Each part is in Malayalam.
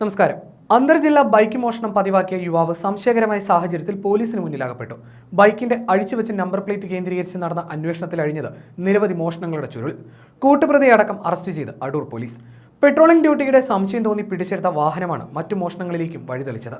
നമസ്കാരം. അന്തർജില്ലാ ബൈക്ക് മോഷണം പതിവാക്കിയ യുവാവ് സംശയകരമായ സാഹചര്യത്തിൽ പോലീസിന് മുന്നിലാകപ്പെട്ടു. ബൈക്കിന്റെ അഴിച്ചുവെച്ച നമ്പർ പ്ലേറ്റ് കേന്ദ്രീകരിച്ച് നടന്ന അന്വേഷണത്തിൽ അഴിഞ്ഞത് നിരവധി മോഷണങ്ങളുടെ ചുരുൾ. കൂട്ടുപ്രതിയടക്കം അറസ്റ്റ് ചെയ്ത് അടൂർ പോലീസ്. പെട്രോളിംഗ് ഡ്യൂട്ടിയുടെ സംശയം തോന്നി പിടിച്ചെടുത്ത വാഹനമാണ് മറ്റു മോഷണങ്ങളിലേക്കും വഴിതെളിച്ചത്.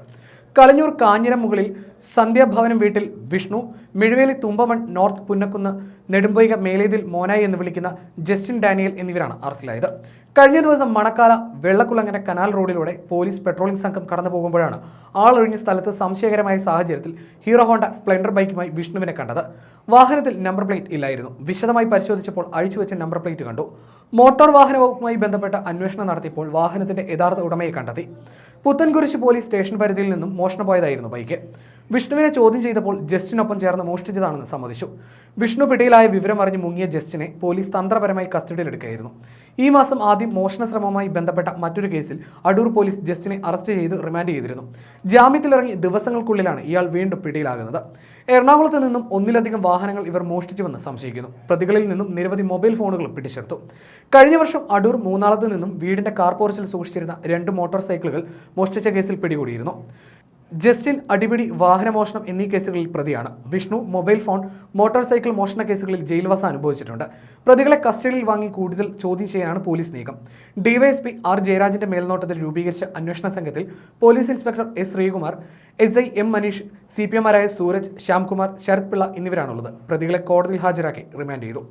കളഞ്ഞൂർ കാഞ്ഞിരം മുകളിൽ സന്ധ്യാഭവനം വീട്ടിൽ വിഷ്ണു മിഴുവേലി തുമ്പമൺ നോർത്ത് പുന്നക്കുന്ന് നെടുമ്പൊയ്ക മേലേതിൽ മോനായി എന്ന് വിളിക്കുന്ന ജസ്റ്റിൻ ഡാനിയൽ എന്നിവരാണ് അറസ്റ്റിലായത്. കഴിഞ്ഞ ദിവസം മണക്കാല വെള്ളക്കുളങ്ങര കനാൽ റോഡിലൂടെ പോലീസ് പെട്രോളിംഗ് സംഘം കടന്നു പോകുമ്പോഴാണ് ആളൊഴിഞ്ഞ സ്ഥലത്ത് സംശയകരമായ സാഹചര്യത്തിൽ ഹീറോ ഹോണ്ട സ്പ്ലെൻഡർ ബൈക്കുമായി വിഷ്ണുവിനെ കണ്ടത്. വാഹനത്തിൽ നമ്പർ പ്ലേറ്റ് ഇല്ലായിരുന്നു. വിശദമായി പരിശോധിച്ചപ്പോൾ അഴിച്ചുവെച്ച നമ്പർ പ്ലേറ്റ് കണ്ടു. മോട്ടോർ വാഹന വകുപ്പുമായി ബന്ധപ്പെട്ട അന്വേഷണം നടത്തിയപ്പോൾ വാഹനത്തിന്റെ യഥാർത്ഥ ഉടമയെ കണ്ടെത്തി. പുത്തൻകുരിശ് പോലീസ് സ്റ്റേഷൻ പരിധിയിൽ നിന്നും മോഷണം പോയതായിരുന്നു ബൈക്ക്. വിഷ്ണുവിനെ ചോദ്യം ചെയ്തപ്പോൾ ജസ്റ്റിനൊപ്പം ചേർന്ന് മോഷ്ടിച്ചതാണെന്ന് സമ്മതിച്ചു. വിഷ്ണു പിടിയിലായ വിവരം അറിഞ്ഞ് മുങ്ങിയ ജസ്റ്റിനെ പോലീസ് തന്ത്രപരമായി കസ്റ്റഡിയിലെടുക്കുകയായിരുന്നു. ഈ മാസം ആദ്യം മോഷണ ശ്രമവുമായി ബന്ധപ്പെട്ട മറ്റൊരു കേസിൽ അടൂർ പോലീസ് ജസ്റ്റിനെ അറസ്റ്റ് ചെയ്ത് റിമാൻഡ് ചെയ്തിരുന്നു. ജാമ്യത്തിലിറങ്ങി ദിവസങ്ങൾക്കുള്ളിലാണ് ഇയാൾ വീണ്ടും പിടിയിലാകുന്നത്. എറണാകുളത്ത് നിന്നും ഒന്നിലധികം വാഹനങ്ങൾ ഇവർ മോഷ്ടിച്ചുവെന്ന് സംശയിക്കുന്നു. പ്രതികളിൽ നിന്നും നിരവധി മൊബൈൽ ഫോണുകളും പിടിച്ചെടുത്തു. കഴിഞ്ഞ വർഷം അടൂർ മൂന്നാളത്ത് നിന്നും വീടിന്റെ കാർ പോർച്ചിൽ സൂക്ഷിച്ചിരുന്ന രണ്ട് മോട്ടോർ സൈക്കിളുകൾ മോഷ്ടിച്ച കേസിൽ പിടികൂടിയിരുന്നു. ജസ്റ്റിൻ അടിപിടി വാഹനമോഷണം എന്നീ കേസുകളിൽ പ്രതിയാണ്. Vishnu mobile phone motorcycle മോഷണ കേസുകളിൽ ജയിൽവാസം അനുഭവിച്ചിട്ടുണ്ട്. പ്രതികളെ കസ്റ്റഡിയിൽ വാങ്ങി കൂടുതൽ ചോദ്യം ചെയ്യാനാണ് പോലീസ് നീക്കം. ഡിവൈഎസ്പി ആർ ജയരാജന്റെ മേൽനോട്ടത്തിൽ രൂപീകരിച്ച അന്വേഷണ സംഘത്തിൽ police inspector S Sreekumar S I M Manish C P എമാരായ Sooraj Shyamkumar Sarath Pillai എന്നിവരാണുള്ളത്. പ്രതികളെ കോടതിയിൽ ഹാജരാക്കി റിമാൻഡ് ചെയ്തു.